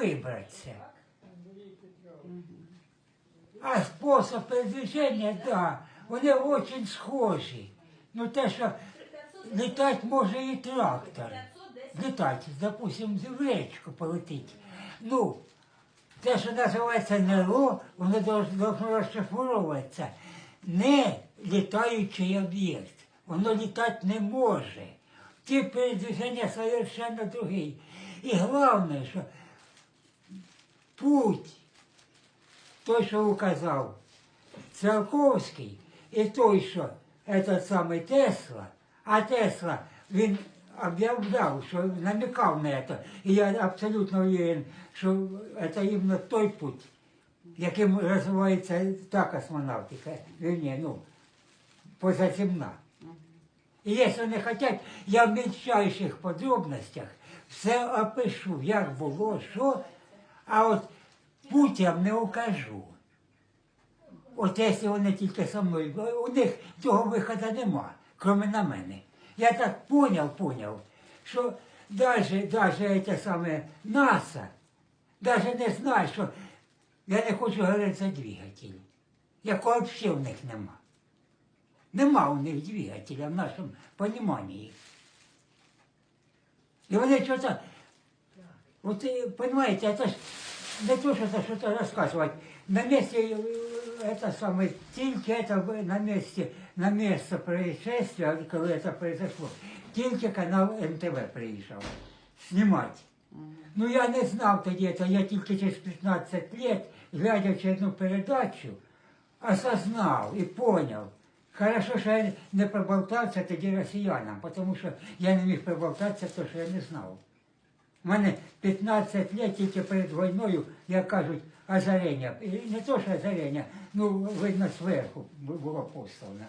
вибратися. А спосіб передвиження, да, вони дуже схожі. Ну те, що літати може і трактор. Літати, допустим, в річку полетить. Ну, те, що називається НЛО, воно должно розшифровуватися. Не літаючий об'єкт. Воно літати не може. Тип передвиження совершенно другий. І головне, що путь, той, що указав Циолковський, і той, що этот самий Тесла, а Тесла, він об'являв, що намікав на це, і я абсолютно уверен, що це іменно той путь, яким розвивається та космонавтика, вірні, ну, позаземна. І якщо не хочуть, я в меншайших подробностях все опишу, як було, що, а от путь я не укажу. От якщо вони тільки со мною, у них цього виходу нема, крім на мене. Я так поняв, поняв, що це саме НАСА, даже не знає, що я не хочу говорити за двигатель, якого взагалі в них нема. Нема у них двигателя в нашому розумінні. І вони щось, от, розумієте, це ж не то, що це щось розказувати. На місці, е, це саме, тільки це ви- на місці, на місце происшествия, коли це произошло, тільки канал НТВ приїжджав знімати. Ну я не знав тоді, це я тільки через 15 лет, глядячи одну передачу, осознав і поняв. Хорошо, що я не проболтався тоді росіянам, тому що я не міг проболтатися, тому що я не знав. У мене 15 лет тільки перед війною, як кажуть, озарення. І не то, що озарення, ну, видно, зверху було послано.